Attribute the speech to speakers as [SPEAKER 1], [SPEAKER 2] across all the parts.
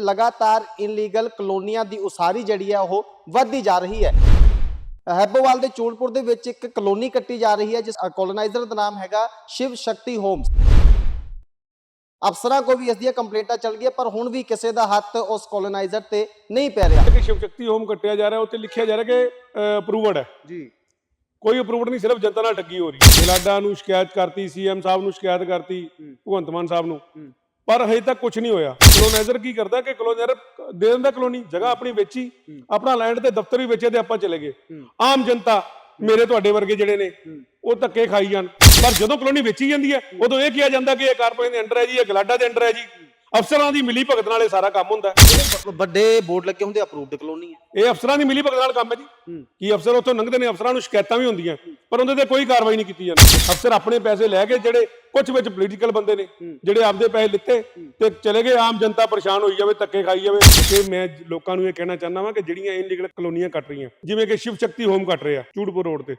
[SPEAKER 1] ਲਗਾਤਾਰ ਇਨਲੀਗਲ ਕਲੋਨੀਆਂ ਦੀ ਉਸਾਰੀ ਜਿਹੜੀ ਹੈ ਉਹ ਵੱਧਦੀ ਜਾ ਰਹੀ ਹੈ। ਹੈਬੋਵਾਲ ਦੇ ਚੂੜਪੁਰ ਦੇ ਵਿੱਚ ਇੱਕ ਕਲੋਨੀ ਕੱਟੀ ਜਾ ਰਹੀ ਹੈ ਜਿਸ ਕੋਲੋਨਾਈਜ਼ਰ ਦਾ ਨਾਮ ਹੈਗਾ ਸ਼ਿਵ ਸ਼ਕਤੀ ਹੋਮਸ। ਅਫਸਰਾਂ ਕੋ ਵੀ ਇਸ ਦੀਆਂ ਕੰਪਲੇਂਟਾਂ ਚੱਲ ਗਈਆਂ ਪਰ ਹੁਣ ਵੀ ਕਿਸੇ ਦਾ ਹੱਥ ਉਸ ਕੋਲੋਨਾਈਜ਼ਰ ਤੇ ਨਹੀਂ ਪੈ ਰਿਹਾ।
[SPEAKER 2] ਕਿ ਸ਼ਿਵ ਸ਼ਕਤੀ ਹੋਮ ਕੱਟਿਆ ਜਾ ਰਿਹਾ ਉੱਤੇ ਲਿਖਿਆ ਜਾ ਰਿਹਾ ਕਿ ਅਪਰੂਵਡ ਹੈ।
[SPEAKER 1] ਜੀ।
[SPEAKER 2] ਕੋਈ ਅਪਰੂਵਡ ਨਹੀਂ ਸਿਰਫ ਜਨਤਾ ਨਾਲ ਠੱਗੀ ਹੋ ਰਹੀ ਹੈ। ਬਲਾਡਾ ਨੂੰ ਸ਼ਿਕਾਇਤ ਕਰਤੀ ਸੀਐਮ ਸਾਹਿਬ ਨੂੰ ਸ਼ਿਕਾਇਤ ਕਰਤੀ। ਭਗਵੰਤ ਮਾਨ ਸਾਹਿਬ ਨੂੰ। ਪਰ ਹਜੇ ਤੱਕ ਕੁਝ ਨਹੀਂ ਹੋਇਆ ਕਲੋਨਾਈਜ਼ਰ ਕੀ ਕਰਦਾ ਕਿ ਕਲੋਨਾਈਜ਼ਰ ਦੇ ਦਿੰਦਾ ਕਲੋਨੀ ਜਗ੍ਹਾ ਆਪਣੀ ਵੇਚੀ। ਆਪਣਾ ਲੈਂਡ ਤੇ ਦਫ਼ਤਰ ਵੀ ਵੇਚੇ ਤੇ ਆਪਾਂ ਚਲੇ ਗਏ। ਆਮ ਜਨਤਾ ਮੇਰੇ ਤੁਹਾਡੇ ਵਰਗੇ ਜਿਹੜੇ ਨੇ। ਉਹ ਧੱਕੇ ਖਾਈ ਜਾਣ ਪਰ ਜਦੋਂ ਕਲੋਨੀ ਵੇਚੀ ਜਾਂਦੀ ਹੈ ਉਦੋਂ ਇਹ ਕਿਹਾ ਜਾਂਦਾ ਕਿ ਇਹ ਕਾਰਪੋਰੇਸ਼ਨ ਦੇ ਅੰਡਰ ਹੈ ਜੀ ਇਹ ਗਲਾਡਾ ਦੇ ਅੰਡਰ ਹੈ ਜੀ ਅਫਸਰਾਂ ਦੀ ਮਿਲੀ ਭਗਤ ਨਾਲ ਇਹ ਸਾਰਾ ਕੰਮ ਹੁੰਦਾ। ਹੈ
[SPEAKER 1] ਵੱਡੇ ਬੋਰਡ ਲੱਗੇ ਹੁੰਦੇ ਅਪਰੂਵਡ ਕਲੋਨੀ ਹੈ
[SPEAKER 2] ਇਹ ਅਫਸਰਾਂ ਦੀ ਮਿਲੀ ਭਗਤ ਨਾਲ ਕੰਮ ਹੈ ਜੀ। ਕੀ ਅਫਸਰ ਉੱਥੋਂ ਲੰਘਦੇ ਨੇ? ਅਫਸਰਾਂ ਨੂੰ ਸ਼ਿਕਾਇਤਾਂ ਵੀ ਹੁੰਦੀਆਂ ਪਰ ਉਹਦੇ ਤੇ ਕੋਈ ਕਾਰਵਾਈ ਨਹੀਂ ਕੀਤੀ ਜਾਂਦੀ। ਅਫਸਰ ਆਪਣੇ ਪੈਸੇ ਲੈ ਕੇ ਜਿਹੜੇ ਕੁਝ ਵਿੱਚ ਪੋਲੀਟੀਕਲ ਬੰਦੇ ਨੇ। ਜਿਹੜੇ ਆਪਦੇ ਪੈਸੇ ਲਿੱਤੇ ਤੇ ਚਲੇ ਗਏ। ਆਮ ਜਨਤਾ ਪਰੇਸ਼ਾਨ ਹੋਈ ਜਾਵੇ ਧੱਕੇ ਖਾਈ ਜਾਵੇ। ਤੇ ਮੈਂ ਜ- ਲੋਕਾਂ ਨੂੰ ਇਹ ਕਹਿਣਾ ਚਾਹੁੰਦਾ ਵਾਂ ਕਿ ਜਿਹੜੀਆਂ ਇਨਲੀਗਲ ਕਲੋਨੀਆਂ ਕੱਟ ਰਹੀਆਂ ਜਿਵੇਂ ਕਿ ਸ਼ਿਵ ਸ਼ਕਤੀ ਹੋਮ ਕੱਟ ਰਿਹਾ ਚੂੜਪੁਰ ਰੋਡ ਤੇ।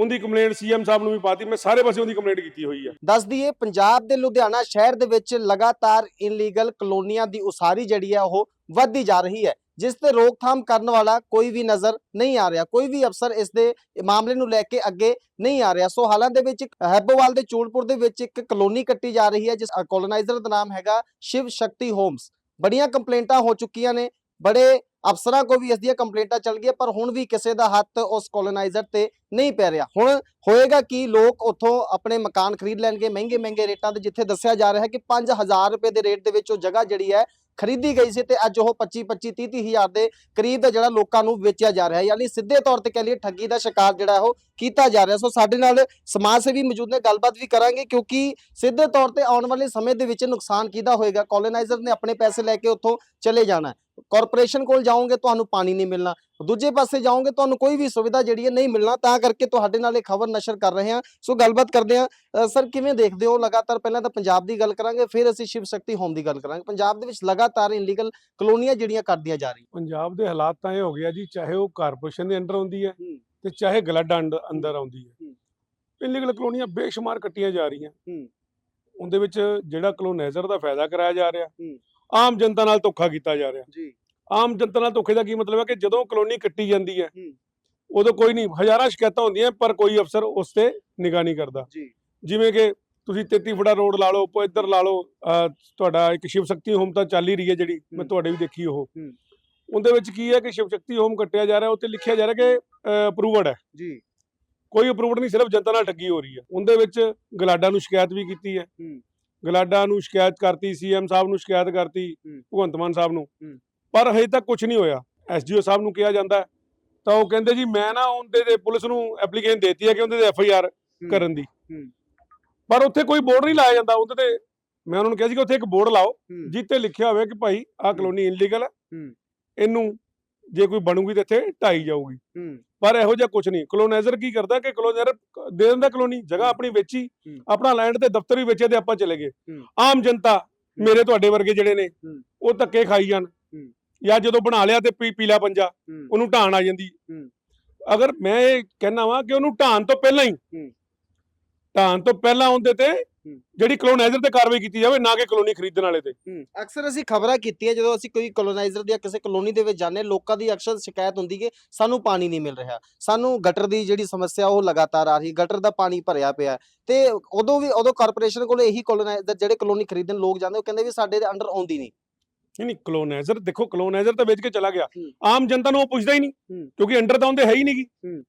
[SPEAKER 2] ਉਹਦੀ ਕੰਪਲੇਂਟ ਸੀਐਮ ਸਾਹਿਬ ਨੂੰ ਵੀ ਪਾਤੀ, ਮੈਂ ਸਾਰੇ ਪਾਸੇ ਉਹਦੀ ਕੰਪਲੇਂਟ ਕੀਤੀ ਹੋਈ ਆ।
[SPEAKER 1] ਦੱਸ ਦਈਏ, ਪੰਜਾਬ ਦੇ ਲੁਧਿਆਣਾ ਸ਼ਹਿਰ ਦੇ ਵਿੱਚ ਲਗਾਤਾਰ ਇਨਲੀਗਲ ਕਲੋਨੀਆਂ ਦੀ ਉਸਾਰੀ ਜਿਹੜੀ ਹੈ ਉਹ ਵੱਧਦੀ ਜਾ ਰਹੀ ਹੈ, ਜਿਸ ਤੇ ਰੋਕਥਾਮ ਕਰਨ ਵਾਲਾ ਕੋਈ ਵੀ ਨਜ਼ਰ ਨਹੀਂ ਆ ਰਿਹਾ। ਕੋਈ ਵੀ ਅਫਸਰ ਇਸ ਦੇ ਮਾਮਲੇ ਨੂੰ ਲੈ ਕੇ ਅੱਗੇ ਨਹੀਂ ਆ ਰਿਹਾ। ਸੋ ਹਾਲਾਂ ਦੇ ਵਿੱਚ ਇੱਕ ਹੈਬੋਵਾਲ ਦੇ ਚੂੜਪੁਰ ਦੇ ਵਿੱਚ ਇੱਕ ਕਲੋਨੀ ਕੱਟੀ ਜਾ ਰਹੀ ਹੈ, ਜਿਸ ਕੋਲੋਨਾਈਜ਼ਰ ਦਾ ਨਾਮ ਹੈਗਾ ਸ਼ਿਵ ਸ਼ਕਤੀ ਹੋਮਸ। ਬੜੀਆਂ ਕੰਪਲੇਂਟਾਂ ਹੋ ਚੁੱਕੀਆਂ ਨੇ, ਬੜੇ ਅਫਸਰਾਂ ਕੋ ਵੀ ਇਸ ਦੀਆਂ ਕੰਪਲੇਂਟਾਂ ਚੱਲ ਗਈਆਂ, ਪਰ ਹੁਣ ਵੀ ਕਿਸੇ ਦਾ ਹੱਥ ਉਸ ਕੋਲੋਨਾਈਜ਼ਰ ਤੇ ਨਹੀਂ ਪੈ ਰਿਹਾ। ਹੁਣ ਹੋਏਗਾ ਕਿ? ਲੋਕ ਉੱਥੋਂ ਆਪਣੇ ਮਕਾਨ ਖਰੀਦ ਲੈਣਗੇ, ਮਹਿੰਗੇ ਮਹਿੰਗੇ ਰੇਟਾਂ ਤੇ ਜਿੱਥੇ ਦੱਸਿਆ ਜਾ ਰਿਹਾ ਹੈ ਕਿ 5000 ਰੁਪਏ ਦੇ ਰੇਟ ਦੇ ਵਿੱਚ ਉਹ ਜਗ੍ਹਾ ਜਿਹੜੀ ਹੈ ਖਰੀਦੀ ਗਈ ਸੀ ਤੇ ਅੱਜ ਉਹ 25 25 30 ਹਜ਼ਾਰ ਦੇ ਕਰੀਬ ਦਾ ਜਿਹੜਾ ਲੋਕਾਂ ਨੂੰ ਵੇਚਿਆ ਜਾ ਰਿਹਾ ਹੈ। ਯਾਨੀ ਸਿੱਧੇ ਤੌਰ ਤੇ ਕਹ ਲਈਏ ਠੱਗੀ ਦਾ ਸ਼ਿਕਾਰ ਜਿਹੜਾ ਉਹ ਕੀਤਾ ਜਾ ਰਿਹਾ। ਸੋ ਸਾਡੇ ਨਾਲ ਸਮਾਜ ਸੇਵੀ ਮੌਜੂਦ ਨੇ, ਗੱਲਬਾਤ ਵੀ ਕਰਾਂਗੇ ਕਿਉਂਕਿ ਸਿੱਧੇ ਤੌਰ ਤੇ ਆਉਣ ਵਾਲੇ ਸਮੇਂ ਦੇ ਵਿੱਚ ਨੁਕਸਾਨ ਕਿਹਦਾ ਹੋਏਗਾ? ਕੋਲੋਨਾਈਜ਼ਰ ਨੇ ਆਪਣੇ ਪੈਸੇ ਲੈ ਕੇ ਉੱਥੋਂ ਚਲੇ ਜਾਣਾ ਕਾਰਪੋਰੇਸ਼ਨ ਕੋਲ ਜਾਓਗੇ ਤੁਹਾਨੂੰ ਪਾਣੀ ਨਹੀਂ ਮਿਲਣਾ। ਦੂਜੇ ਪਾਸੇ ਜਾਓਗੇ ਤੁਹਾਨੂੰ ਕੋਈ ਵੀ ਸੁਵਿਧਾ ਜਿਹੜੀ ਹੈ ਨਹੀਂ ਮਿਲਣਾ ਤਾਂ ਕਰਕੇ ਤੁਹਾਡੇ ਨਾਲ ਇਹ ਖਬਰ ਨਸ਼ਰ ਕਰ ਰਹੇ ਹਾਂ। ਸੋ ਗੱਲਬਾਤ ਕਰਦੇ ਹਾਂ। ਸਰ ਕਿਵੇਂ ਦੇਖਦੇ ਹੋ? ਲਗਾਤਾਰ ਪਹਿਲਾਂ ਤਾਂ ਪੰਜਾਬ ਦੀ ਗੱਲ ਕਰਾਂਗੇ ਫਿਰ ਅਸੀਂ ਸ਼ਿਵ ਸ਼ਕਤੀ ਹੋਮ ਦੀ ਗੱਲ ਕਰਾਂਗੇ। ਪੰਜਾਬ ਦੇ ਵਿੱਚ ਲਗਾਤਾਰ ਇਨਲੀਗਲ ਕਲੋਨੀਆਂ ਜਿਹੜੀਆਂ ਕਰਦੀਆਂ ਜਾ ਰਹੀਆਂ।
[SPEAKER 2] ਪੰਜਾਬ ਦੇ ਹਾਲਾਤ ਤਾਂ ਇਹ ਹੋ ਗਿਆ ਜੀ ਚਾਹੇ ਉਹ ਕਾਰਪੋਰੇਸ਼ਨ ਦੇ ਅੰਡਰ ਆਉਂਦੀ ਹੈ। ਤੇ ਚਾਹੇ ਗਲਾਡਾ ਅੰਦਰ ਆਉਂਦੀ ਹੈ। ਇਨਲੀਗਲ ਕਲੋਨੀਆਂ ਬੇਸ਼ੁਮਾਰ ਕੱਟੀਆਂ ਜਾ ਰਹੀਆਂ।
[SPEAKER 1] ਹੂੰ।
[SPEAKER 2] ਉਹਦੇ ਵਿੱਚ ਜਿਹੜਾ ਕਲੋਨਾਈਜ਼ਰ ਦਾ ਫਾਇਦਾ ਕਰਾਇਆ ਜਾ ਰਿਹਾ।
[SPEAKER 1] ਹੂੰ।
[SPEAKER 2] ਆਮ ਜਨਤਾ ਨਾਲ ਧੋਖਾ ਕੀਤਾ ਜਾ ਰਿਹਾ।
[SPEAKER 1] ਜੀ।
[SPEAKER 2] ਆਮ ਜਨਤਾ ਨਾਲ ਧੋਖੇ ਦਾ ਕੀ ਮਤਲਬ ਹੈ ਕਿ ਜਦੋਂ ਕਲੋਨੀ ਕੱਟੀ ਜਾਂਦੀ ਹੈ। ਉਦੋਂ ਕੋਈ ਨਹੀਂ ਹਜ਼ਾਰਾਂ ਸ਼ਿਕਾਇਤਾਂ ਹੁੰਦੀਆਂ ਪਰ ਕੋਈ ਅਫਸਰ ਉਸ ਤੇ ਨਿਗਾਹ ਨਹੀਂ ਕਰਦਾ।
[SPEAKER 1] ਜੀ।
[SPEAKER 2] ਜਿਵੇਂ ਕਿ ਤੁਸੀਂ 33 ਫੁੱਟਾ ਰੋਡ ਲਾ ਲਓ ਉੱਪਰ ਇੱਧਰ ਲਾ ਲਓ ਤੁਹਾਡਾ ਇੱਕ ਸ਼ਿਵ ਸ਼ਕਤੀ ਹੋਮ ਤਾਂ ਚੱਲ ਹੀ ਰਹੀ ਹੈ ਜਿਹੜੀ ਮੈਂ। ਤੁਹਾਡੇ ਵੀ ਦੇਖੀ ਉਹ। ਉਹਦੇ ਵਿੱਚ ਕੀ ਹੈ ਕਿ ਸ਼ਿਵ ਸ਼ਕਤੀ ਹੋਮ ਕੱਟਿਆ ਜਾ ਰਿਹਾ ਉੱਤੇ ਲਿਖਿਆ ਜਾ ਰਿਹਾ ਕਿ ਅਪਰੂਵਡ ਹੈ।
[SPEAKER 1] ਜੀ।
[SPEAKER 2] ਕੋਈ ਅਪਰੂਵਡ ਨਹੀਂ ਸਿਰਫ ਜਨਤਾ ਨਾਲ ਠੱਗੀ ਹੋ ਰਹੀ ਹੈ। ਉਹਦੇ ਵਿੱਚ ਗਲਾਡਾ ਨੂੰ ਸ਼ਿਕਾਇਤ ਵੀ ਕੀਤੀ ਹੂੰ। ਗਲਾਡਾ ਨੂੰ ਸ਼ਿਕਾਇਤ ਕਰਤੀ ਸੀਐਮ ਸਾਹਿਬ ਨੂੰ ਸ਼ਿਕਾਇਤ ਕਰਤੀ। ਭਗਵੰਤ ਮਾਨ ਸਾਹਿਬ ਨੂੰ। ਪਰ ਹਜੇ ਤੱਕ ਕੁਝ ਨਹੀਂ ਹੋਇਆ ਐਸਡੀਓ ਸਾਹਿਬ ਨੂੰ ਕਿਹਾ ਜਾਂਦਾ ਤਾਂ ਉਹ ਕਹਿੰਦੇ ਜੀ ਮੈਂ ਨਾ ਉਹਦੇ ਤੇ ਪੁਲਿਸ ਨੂੰ ਐਪਲੀਕੇਸ਼ਨ ਦੇਤੀ ਹੈ ਕਿ ਉਹਦੇ ਤੇ ਐਫ ਆਈ ਆਰ ਕਰਨ ਦੀ। ਪਰ ਉੱਥੇ ਕੋਈ ਬੋਰਡ ਨਹੀਂ ਲਾਇਆ ਜਾਂਦਾ ਉਹਦੇ ਤੇ ਮੈਂ ਉਹਨਾਂ ਨੂੰ ਕਿਹਾ ਸੀ ਕਿ ਉੱਥੇ ਇੱਕ ਬੋਰਡ ਲਾਓ। ਜਿੱਤੇ ਲਿਖਿਆ ਹੋਵੇ ਕਿ ਭਾਈ ਆਹ ਕਲੋਨੀ ਇਨਲੀਗਲ ਹੂੰ। ਇਹਨੂੰ ਜੇ ਕੋਈ ਬਣੂਗੀ ਤੇ ਇੱਥੇ ਢਾਈ ਜਾਊਗੀ ਪਰ ਇਹੋ ਜਿਹਾ ਕੁਝ ਨਹੀਂ ਕਲੋਨਾਈਜ਼ਰ ਕੀ ਕਰਦਾ ਕਿ ਕਲੋਨਾਈਜ਼ਰ ਦੇ ਦਿੰਦਾ ਕਲੋਨੀ ਜਗ੍ਹਾ ਆਪਣੀ ਵੇਚੀ। ਆਪਣਾ ਲੈਂਡ ਤੇ ਦਫ਼ਤਰ ਵੀ ਵੇਚੇ ਤੇ ਆਪਾਂ ਚਲੇ ਗਏ। ਆਮ ਜਨਤਾ ਮੇਰੇ ਤੁਹਾਡੇ ਵਰਗੇ ਜਿਹੜੇ ਨੇ। ਉਹ ਧੱਕੇ ਖਾਈ ਜਾਣ। ਜਾਂ ਜਦੋਂ ਬਣਾ ਲਿਆ ਤੇ ਪੀਲਾ ਪੰਜਾ ਉਹਨੂੰ ਢਾਣ ਆ ਜਾਂਦੀ। ਅਗਰ ਮੈਂ ਇਹ ਕਹਿਣਾ ਵਾਂ ਕਿ ਉਹਨੂੰ ਢਾਣ ਤੋਂ ਪਹਿਲਾਂ ਹੀ
[SPEAKER 1] ਹੂੰ।
[SPEAKER 2] ਢਾਣ ਤੋਂ ਪਹਿਲਾਂ ਉਹਦੇ ਤੇ ਜਿਹੜੀ ਕਲੋਨਾਈਜ਼ਰ ਤੇ ਕਾਰਵਾਈ ਕੀਤੀ ਜਾਵੇ ਨਾ ਕਿ ਕਲੋਨੀ ਖਰੀਦਣ ਵਾਲੇ ਤੇ
[SPEAKER 1] ਅਕਸਰ ਅਸੀਂ ਖਬਰਾਂ ਕੀਤੀਆਂ ਜਦੋਂ ਅਸੀਂ ਕੋਈ ਕੋਲੋਨਾਈਜ਼ਰ ਦੀ ਕਿਸੇ ਕਲੋਨੀ ਦੇ ਵਿੱਚ ਜਾਂਦੇ ਲੋਕਾਂ ਦੀ ਅਕਸਰ ਸ਼ਿਕਾਇਤ ਹੁੰਦੀ ਕਿ ਸਾਨੂੰ ਪਾਣੀ ਨਹੀਂ ਮਿਲ ਰਿਹਾ ਸਾਨੂੰ ਗਟਰ ਦੀ ਜਿਹੜੀ ਸਮੱਸਿਆ ਉਹ ਲਗਾਤਾਰ ਆ ਰਹੀ ਗਟਰ ਦਾ ਪਾਣੀ ਭਰਿਆ ਪਿਆ। ਤੇ ਉਦੋਂ ਵੀ ਉਦੋਂ ਕਾਰਪੋਰੇਸ਼ਨ ਕੋਲ ਇਹੀ ਕੋਲੋਨਾਈਜ਼ਰ ਜਿਹੜੇ ਕਲੋਨੀ ਖਰੀਦਣ ਲੋਕ ਜਾਂਦੇ ਉਹ ਕਹਿੰਦੇ ਵੀ ਸਾਡੇ ਦੇ ਅੰਡਰ ਆਉਂਦੀ ਨਹੀਂ
[SPEAKER 2] ਨਹੀਂ ਨਹੀਂ ਕਲੋਨਾਈਜ਼ਰ ਦੇਖੋ ਕਲੋਨਾਈਜ਼ਰ ਤਾਂ ਵੇਚ ਕੇ ਚਲਾ ਗਿਆ। ਆਮ ਜਨਤਾ ਨੂੰ ਉਹ ਪੁੱਛਦਾ ਹੀ ਨਹੀਂ। ਕਿਉਂਕਿ ਅੰਡਰ ਤਾਂ ਉਹਦੇ ਹੈ ਹੀ ਨਹੀਂਗੀ।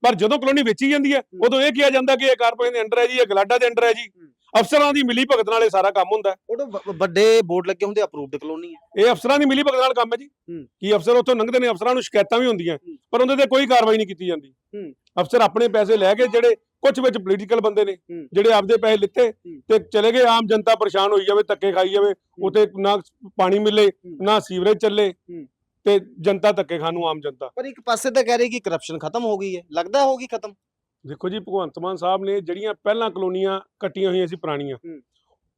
[SPEAKER 2] ਪਰ ਜਦੋਂ ਕਲੋਨੀ ਵੇਚੀ ਜਾਂਦੀ ਹੈ। ਉਦੋਂ ਇਹ ਕਿਹਾ ਜਾਂਦਾ ਕਿ ਇਹ ਕਾਰਪੋਰੇਸ਼ਨ ਦੇ ਅੰਡਰ ਹੈ ਜੀ ਇਹ ਗਲਾਡਾ ਦੇ ਅੰਡਰ ਹੈ ਜੀ। ਅਫਸਰਾਂ ਦੀ ਮਿਲੀ ਭਗਤ ਨਾਲ ਇਹ ਸਾਰਾ ਕੰਮ ਹੁੰਦਾ ਹੈ।
[SPEAKER 1] ਉਦੋਂ ਵ- ਵੱਡੇ ਬੋਰਡ ਲੱਗੇ ਹੁੰਦੇ ਅਪਰੂਵਡ ਕਲੋਨੀ ਹੈ
[SPEAKER 2] ਇਹ ਅਫਸਰਾਂ ਦੀ ਮਿਲੀ ਭਗਤ ਨਾਲ ਕੰਮ ਹੈ ਜੀ
[SPEAKER 1] ਹੂੰ।
[SPEAKER 2] ਕੀ ਅਫਸਰ ਉੱਥੋਂ ਲੰਘਦੇ ਨੇ ਅਫਸਰਾਂ ਨੂੰ ਸ਼ਿਕਾਇਤਾਂ ਵੀ ਹੁੰਦੀਆਂ
[SPEAKER 1] ਹੂੰ।
[SPEAKER 2] ਪਰ ਉਹਦੇ ਤੇ ਕੋਈ ਕਾਰਵਾਈ ਨਹੀਂ ਕੀਤੀ ਜਾਂਦੀ
[SPEAKER 1] ਹੂੰ।
[SPEAKER 2] ਅਫਸਰ ਆਪਣੇ ਪੈਸੇ ਲੈ ਕੇ ਜਿਹੜੇ ਕੁਝ ਵਿੱਚ ਪੋਲੀਟੀਕਲ ਬੰਦੇ ਨੇ
[SPEAKER 1] ਹੂੰ।
[SPEAKER 2] ਜਿਹੜੇ ਆਪਦੇ ਪੈਸੇ ਲਿੱਤੇ। ਤੇ ਚਲੇ ਗਏ ਆਮ ਜਨਤਾ ਪਰੇਸ਼ਾਨ ਹੋਈ ਜਾਵੇ ਧੱਕੇ ਖਾਈ ਜਾਵੇ ਉੱਥੇ ਨਾ ਪਾਣੀ ਮਿਲੇ ਨਾ ਸੀਵਰੇਜ ਚੱਲੇ
[SPEAKER 1] ਹੂੰ।
[SPEAKER 2] ਤੇ ਜਨਤਾ ਧੱਕੇ ਖਾਣ ਨੂੰ ਆਮ ਜਨਤਾ
[SPEAKER 1] ਪਰ ਇੱਕ ਪਾਸੇ ਤਾਂ ਕਹਿ ਰਹੇ ਕਿ ਕਰਪਸ਼ਨ ਖਤਮ ਹੋ ਗਈ ਹੈ ਲੱਗਦਾ ਹੋਗੀ ਖਤਮ
[SPEAKER 2] ਦੇਖੋ ਜੀ ਭਗਵੰਤ ਮਾਨ ਸਾਹਿਬ ਨੇ ਜਿਹੜੀਆਂ ਪਹਿਲਾਂ ਕਲੋਨੀਆਂ ਕੱਟੀਆਂ ਹੋਈਆਂ ਸੀ ਪੁਰਾਣੀਆਂ।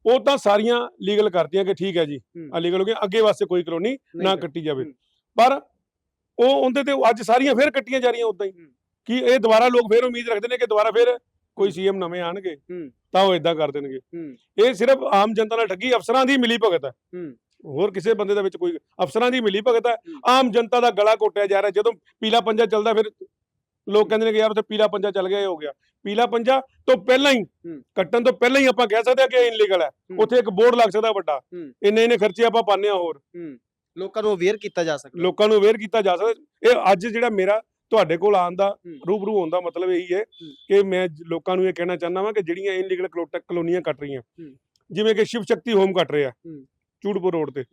[SPEAKER 2] ਉਹ ਤਾਂ ਸਾਰੀਆਂ ਲੀਗਲ ਕਰਤੀਆਂ ਕਿ ਠੀਕ ਹੈ ਜੀ। ਆ ਲੀਗਲ ਹੋ ਗਿਆ ਅੱਗੇ ਵਾਸਤੇ ਕੋਈ ਕਲੋਨੀ ਨਾ ਕੱਟੀ ਜਾਵੇ। ਪਰ ਉਹ ਉਹਦੇ ਤੇ ਅੱਜ ਸਾਰੀਆਂ ਫੇਰ ਕੱਟੀਆਂ ਜਾ ਰਹੀਆਂ ਉਦਾਂ ਹੀ। ਕਿ ਇਹ ਦੁਬਾਰਾ ਲੋਕ ਫੇਰ ਉਮੀਦ ਰੱਖਦੇ ਨੇ ਕਿ ਦੁਬਾਰਾ ਫੇਰ ਕੋਈ ਸੀਐਮ ਨਵੇਂ ਆਣਗੇ। ਤਾਂ ਉਹ ਇਦਾਂ ਕਰ ਦੇਣਗੇ। ਇਹ ਸਿਰਫ ਆਮ ਜਨਤਾ ਨਾਲ ਠੱਗੀ ਅਫਸਰਾਂ ਦੀ ਮਿਲੀ ਭਗਤ ਹੈ।
[SPEAKER 1] ਹੂੰ।
[SPEAKER 2] ਹੋਰ ਕਿਸੇ ਬੰਦੇ ਦੇ ਵਿੱਚ ਕੋਈ ਅਫਸਰਾਂ ਦੀ ਮਿਲੀ ਭਗਤ ਹੈ। ਆਮ ਜਨਤਾ ਦਾ ਗਲਾ ਘੋਟਿਆ ਜਾ ਰਿਹਾ ਜਦੋਂ ਪੀਲਾ ਪੰਜਾ ਚੱਲਦਾ ਫਿਰ ਲੋਕ ਕਹਿੰਦੇ ਨੇ ਕਿ ਯਾਰ ਉੱਥੇ ਪੀਲਾ ਪੰਜਾ ਚੱਲ ਗਿਆ ਇਹ ਹੋ ਗਿਆ ਪੀਲਾ ਪੰਜਾ ਤੋਂ ਪਹਿਲਾਂ ਹੀ। ਕੱਟਣ ਤੋਂ ਪਹਿਲਾਂ ਹੀ ਆਪਾਂ ਕਹਿ ਸਕਦੇ ਹਾਂ ਕਿ ਇਹ ਇਨਲੀਗਲ ਹੈ। ਉੱਥੇ ਇੱਕ ਬੋਰਡ ਲੱਗ ਸਕਦਾ ਵੱਡਾ। ਇੰਨੇ ਇੰਨੇ ਖਰਚੇ ਆਪਾਂ ਪਾਉਂਦੇ ਹਾਂ ਹੋਰ
[SPEAKER 1] ਲੋਕਾਂ ਨੂੰ ਅਵੇਅਰ ਕੀਤਾ ਜਾ ਸਕਦਾ
[SPEAKER 2] ਲੋਕਾਂ ਨੂੰ ਅਵੇਅਰ ਕੀਤਾ ਜਾ ਸਕਦਾ ਇਹ ਅੱਜ ਜਿਹੜਾ ਮੇਰਾ ਤੁਹਾਡੇ ਕੋਲ ਆਉਣ ਦਾ। ਰੂਬਰੂ ਹੋਣ ਦਾ ਮਤਲਬ ਇਹੀ ਹੈ। ਕਿ ਮੈਂ ਲੋਕਾਂ ਨੂੰ ਇਹ ਕਹਿਣਾ ਚਾਹੁੰਦਾ ਵਾਂ ਕਿ ਜਿਹੜੀਆਂ ਇਨਲੀਗਲ ਕਲੋਨੀਆਂ ਕੱਟ ਰਹੀਆਂ। ਜਿਵੇਂ ਕਿ ਸ਼ਿਵ ਸ਼ਕਤੀ ਹੋਮ ਕੱਟ ਰਿਹਾ। ਚੂੜਪੁਰ ਰੋਡ ਤੇ।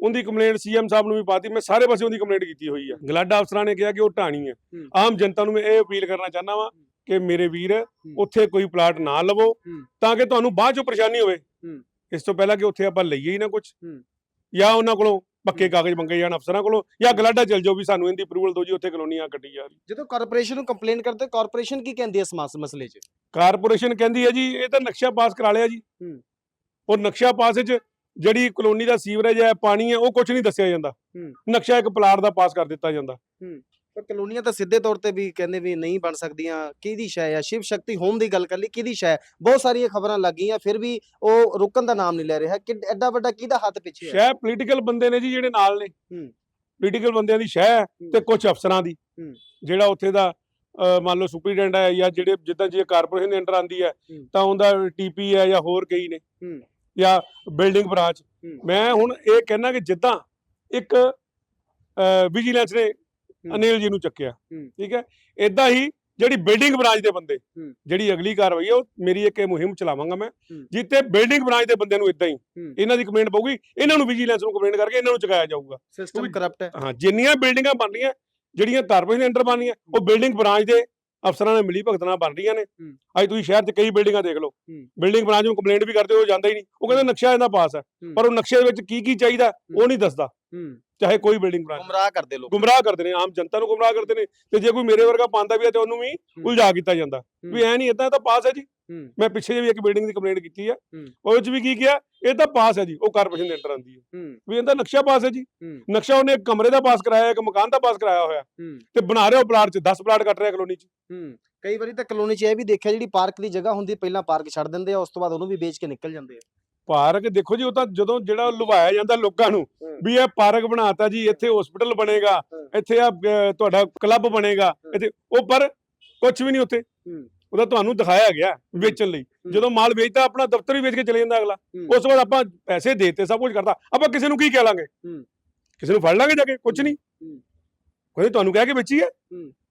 [SPEAKER 2] ਉਹਦੀ ਕੰਪਲੇਂਟ ਸੀਐਮ ਸਾਹਿਬ ਨੂੰ ਵੀ ਪਾਤੀ ਮੈਂ ਸਾਰੇ ਪਾਸੇ ਉਹਦੀ ਕੰਪਲੇਂਟ ਕੀਤੀ ਹੋਈ ਆ ਗਲਾਡਾ ਅਫਸਰਾਂ ਨੇ ਕਿਹਾ ਕਿ ਉਹ ਢਾਣੀ ਹੈ। ਆਮ ਜਨਤਾ ਨੂੰ ਮੈਂ ਇਹ ਅਪੀਲ ਕਰਨਾ ਚਾਹੁੰਦਾ ਵਾਂ ਕਿ ਮੇਰੇ ਵੀਰ ਉੱਥੇ ਕੋਈ ਪਲਾਟ ਨਾ ਲਵੋ। ਤਾਂ ਕਿ ਤੁਹਾਨੂੰ ਬਾਅਦ ਚੋਂ ਪਰੇਸ਼ਾਨੀ ਹੋਵੇ। ਇਸ ਤੋਂ ਪਹਿਲਾਂ ਕਿ ਉੱਥੇ ਆਪਾਂ ਲਈਏ ਹੀ ਨਾ ਕੁਝ। ਜਾਂ ਉਹਨਾਂ ਕੋਲੋਂ ਪੱਕੇ। ਕਾਗਜ਼ ਮੰਗੇ ਜਾਣ ਅਫਸਰਾਂ ਕੋਲੋਂ ਜਾਂ ਗਲਾਡਾ ਚਲ ਜਾਓ ਵੀ ਸਾਨੂੰ ਇਹਦੀ ਅਪਰੂਵਲ ਦਿਓ ਜੀ ਉੱਥੇ ਕਲੋਨੀਆਂ ਕੱਟੀ ਜਾ ਰਹੀ
[SPEAKER 1] ਜਦੋਂ ਕਾਰਪੋਰੇਸ਼ਨ ਨੂੰ ਕੰਪਲੇਂਟ ਕਰਦੇ ਕਾਰਪੋਰੇਸ਼ਨ ਕੀ ਕਹਿੰਦੀ ਹੈ ਇਸ ਮਾਸ ਮਸਲੇ 'ਚ
[SPEAKER 2] ਕਾਰਪੋਰੇਸ਼ਨ ਕਹਿੰਦੀ ਹੈ ਜੀ ਇਹ ਤਾਂ ਨਕਸ਼ਾ ਪਾਸ ਕਰਾ ਲਿਆ ਜੀ
[SPEAKER 1] ਹੂੰ।
[SPEAKER 2] ਉਹ ਨਕਸ਼ਾ ਪਾਸ ਵਿੱਚ ਜਿਹੜੀ ਕਲੋਨੀ ਦਾ ਸੀਵਰੇਜ ਹੈ ਪਾਣੀ ਹੈ ਉਹ ਕੁਝ ਨਹੀਂ ਦੱਸਿਆ ਜਾਂਦਾ।
[SPEAKER 1] ਹੂੰ।
[SPEAKER 2] ਨਕਸ਼ਾ ਇੱਕ ਪਲਾਟ ਦਾ ਪਾਸ ਕਰ ਦਿੱਤਾ ਜਾਂਦਾ।
[SPEAKER 1] ਪਰ ਕਲੋਨੀਆਂ ਤਾਂ ਸਿੱਧੇ ਤੌਰ ਤੇ ਵੀ ਕਹਿੰਦੇ ਵੀ ਨਹੀਂ ਬਣ ਸਕਦੀਆਂ। ਕਿਹਦੀ ਸ਼ੈ ਆ? ਸ਼ਿਵ ਸ਼ਕਤੀ ਹੋਮ ਦੀ ਗੱਲ ਕਰ ਲਈ ਕਿਹਦੀ ਸ਼ੈ? ਬਹੁਤ ਸਾਰੀਆਂ ਖਬਰਾਂ ਲੱਗੀਆਂ ਫਿਰ ਵੀ ਉਹ ਰੁਕਣ ਦਾ ਨਾਮ ਨਹੀਂ ਲੈ ਰਿਹਾ। ਕਿ ਐਡਾ ਵੱਡਾ ਕਿਹਦਾ ਹੱਥ ਪਿੱਛੇ ਹੈ
[SPEAKER 2] ਸ਼ਹਿ ਪੋਲੀਟੀਕਲ ਬੰਦੇ ਨੇ ਜੀ ਜਿਹੜੇ ਨਾਲ ਨੇ।
[SPEAKER 1] ਹੂੰ।
[SPEAKER 2] ਪੋਲੀਟੀਕਲ ਬੰਦਿਆਂ ਦੀ ਸ਼ਹਿ ਹੈ ਤੇ ਕੁਝ ਅਫਸਰਾਂ ਦੀ।
[SPEAKER 1] ਹੂੰ।
[SPEAKER 2] ਜਿਹੜਾ ਉੱਥੇ ਦਾ ਮੰਨ ਲਓ ਸੁਪਰੀਡੈਂਟ ਹੈ ਜਾਂ ਜਿਹੜੇ ਜਿੱਦਾਂ ਜੇ ਕਾਰਪੋਰੇਸ਼ਨ ਦੇ ਅੰਡਰ ਆਂਦੀ ਹੈ
[SPEAKER 1] ਹੂੰ।
[SPEAKER 2] ਤਾਂ ਉਹਦਾ ਟੀਪੀ ਹੈ ਜਾਂ ਹੋਰ ਕਈ ਨੇ।
[SPEAKER 1] ਹੂੰ।
[SPEAKER 2] ਜਾਂ ਬਿਲਡਿੰਗ ਬ੍ਰਾਂਚ। ਮੈਂ ਹੁਣ ਇਹ ਕਹਿਣਾ ਕਿ ਜਿੱਦਾਂ ਇੱਕ ਵਿਜੀਲੈਂਸ ਨੇ ਅਨਿਲ ਜੀ ਨੂੰ ਚੱਕਿਆ। ਠੀਕ ਹੈ ਇਦਾਂ ਹੀ ਜਿਹੜੀ ਬਿਲਡਿੰਗ ਬ੍ਰਾਂਚ ਦੇ ਬੰਦੇ। ਜਿਹੜੀ ਅਗਲੀ ਕਾਰਵਾਈ ਹੈ ਉਹ ਮੇਰੀ ਇੱਕ ਮੁਹਿੰਮ ਚਲਾਵਾਂਗਾ ਮੈਂ। ਜਿੱਤੇ ਬਿਲਡਿੰਗ ਬ੍ਰਾਂਚ ਦੇ ਬੰਦਿਆਂ ਨੂੰ ਇਦਾਂ ਹੀ। ਇਹਨਾਂ ਦੀ ਕੰਪਲੇਂਟ ਪਊਗੀ ਇਹਨਾਂ ਨੂੰ ਵਿਜੀਲੈਂਸ ਨੂੰ ਕੰਪਲੇਂਟ ਕਰਕੇ ਇਹਨਾਂ ਨੂੰ ਚੁਕਾਇਆ ਜਾਊਗਾ
[SPEAKER 1] ਸਿਸਟਮ ਕਰਪਟ ਹੈ
[SPEAKER 2] ਹਾਂ ਜਿੰਨੀਆਂ ਬਿਲਡਿੰਗਾਂ ਬਣ ਰਹੀਆਂ ਜਿਹੜੀਆਂ ਕਾਰਪੋਰੇਸ਼ਨ ਦੇ ਅੰਡਰ ਬਣ ਰਹੀਆਂ ਉਹ ਬਿਲਡਿੰਗ ਬ੍ਰਾਂਚ ਦੇ ਅਫਸਰਾਂ ਨਾਲ ਮਿਲੀ ਭਗਤ ਨਾਲ ਬਣ ਰਹੀਆਂ ਨੇ। ਅੱਜ ਤੁਸੀਂ ਸ਼ਹਿਰ 'ਚ ਕਈ ਬਿਲਡਿੰਗਾਂ ਦੇਖ ਲਓ। ਬਿਲਡਿੰਗ ਬ੍ਰਾਂਚ ਨੂੰ ਕੰਪਲੇਂਟ ਵੀ ਕਰਦੇ ਹੋ ਜਾਂਦਾ ਹੀ ਨਹੀਂ। ਉਹ ਕਹਿੰਦਾ ਨਕਸ਼ਾ ਇਹਦਾ ਪਾਸ ਹੈ। ਪਰ ਉਹ ਨਕਸ਼ੇ ਦੇ ਵਿੱਚ ਕੀ ਕੀ ਚਾਹੀਦਾ ਉਹ ਨਹੀਂ ਦੱਸਦਾ। ਚਾਹੇ ਕੋਈ ਬਿਲਡਿੰਗ ਬ੍ਰਾਂਚ
[SPEAKER 1] ਗੁੰਮਰਾਹ ਕਰਦੇ ਲੋਕ।
[SPEAKER 2] ਗੁੰਮਰਾਹ ਕਰਦੇ ਨੇ ਆਮ ਜਨਤਾ ਨੂੰ ਗੁੰਮਰਾਹ ਕਰਦੇ ਨੇ। ਤੇ ਜੇ ਕੋਈ ਮੇਰੇ ਵਰਗਾ ਪਾਉਂਦਾ ਵੀ ਹੈ ਤੇ ਉਹਨੂੰ ਵੀ ਉਲਝਾ ਕੀਤਾ ਜਾਂਦਾ। ਵੀ ਐ ਨਹੀਂ ਇਦਾਂ ਤਾਂ ਪਾਸ ਹੈ ਜੀ। ਮੈਂ ਪਿੱਛੇ ਜਿਹੇ ਵੀ ਇੱਕ ਬਿਲਡਿੰਗ ਦੀ ਕੰਪਲੇਂਟ ਕੀਤੀ ਹੂੰ। ਉਹਦੇ ਵਿੱਚ ਵੀ ਕੀ ਕਿਹਾ ਇਹ ਤਾਂ ਪਾਸ ਹੈ ਜੀ ਉਹ ਕਾਰਪੋਰੇਸ਼ਨ ਦੇ ਅੰਡਰ ਆਉਂਦੀ ਹੈ ਵੀ ਇਹਦਾ ਨਕਸ਼ਾ ਪਾਸ ਹੈ ਜੀ। ਨਕਸ਼ਾ ਉਹਨੇ ਇੱਕ ਕਮਰੇ ਦਾ ਪਾਸ ਕਰਾਇਆ ਇੱਕ ਮਕਾਨ ਦਾ ਪਾਸ ਕਰਾਇਆ ਹੋਇਆ ਤੇ ਬਣਾ ਰਿਹਾ ਉਹ ਪਲਾਟ 'ਚ 10 ਪਲਾਟ ਕੱਟ ਰਿਹਾ ਕਲੋਨੀ 'ਚ
[SPEAKER 1] ਕਈ ਵਾਰੀ ਤਾਂ ਕਲੋਨੀ 'ਚ ਇਹ ਵੀ ਦੇਖਿਆ ਜਿਹੜੀ ਪਾਰਕ ਦੀ ਜਗ੍ਹਾ ਹੁੰਦੀ ਪਹਿਲਾਂ ਪਾਰਕ ਛੱਡ ਦਿੰਦੇ ਆ ਉਸ ਤੋਂ ਬਾਅਦ ਉਹਨੂੰ ਵੀ ਵੇਚ ਕੇ ਨਿਕਲ ਜਾਂਦੇ ਆ
[SPEAKER 2] ਪਾਰਕ ਦੇਖੋ ਜੀ ਉਹ ਤਾਂ ਜਦੋਂ ਜਿਹੜਾ ਲੁਭਾਇਆ ਜਾਂਦਾ ਲੋਕਾਂ ਨੂੰ। ਵੀ ਇਹ ਪਾਰਕ ਬਣਾਤਾ ਜੀ ਇੱਥੇ ਹਸਪੀਟਲ ਬਣੇਗਾ। ਇੱਥੇ ਆ ਤੁਹਾਡਾ ਕਲੱਬ ਬਣੇਗਾ। ਇੱਥੇ ਉਹ ਪਰ ਕੁਝ ਵੀ ਨਹੀਂ ਉੱਥੇ। ਉਹਦਾ ਤੁਹਾਨੂੰ ਦਿਖਾਇਆ ਗਿਆ ਵੇਚਣ ਲਈ। ਜਦੋਂ ਮਾਲ ਵੇਚਦਾ ਆਪਣਾ ਦਫ਼ਤਰ ਵੀ ਵੇਚ ਕੇ ਚਲੇ ਜਾਂਦਾ ਅਗਲਾ।
[SPEAKER 1] ਹੂੰ।
[SPEAKER 2] ਉਸ ਤੋਂ ਬਾਅਦ ਆਪਾਂ ਪੈਸੇ ਦੇਤੇ ਸਭ ਕੁਝ ਕਰਦਾ ਆਪਾਂ ਕਿਸੇ ਨੂੰ ਕੀ ਕਹਿ ਲਾਂਗੇ?
[SPEAKER 1] ਹੂੰ।
[SPEAKER 2] ਕਿਸੇ ਨੂੰ ਫੜ ਲਾਂਗੇ ਜਾ ਕੇ? ਕੁਝ ਨਹੀਂ।
[SPEAKER 1] ਹੂੰ।
[SPEAKER 2] ਕੋਈ ਤੁਹਾਨੂੰ ਕਹਿ ਕੇ ਵੇਚੀ ਹੈ।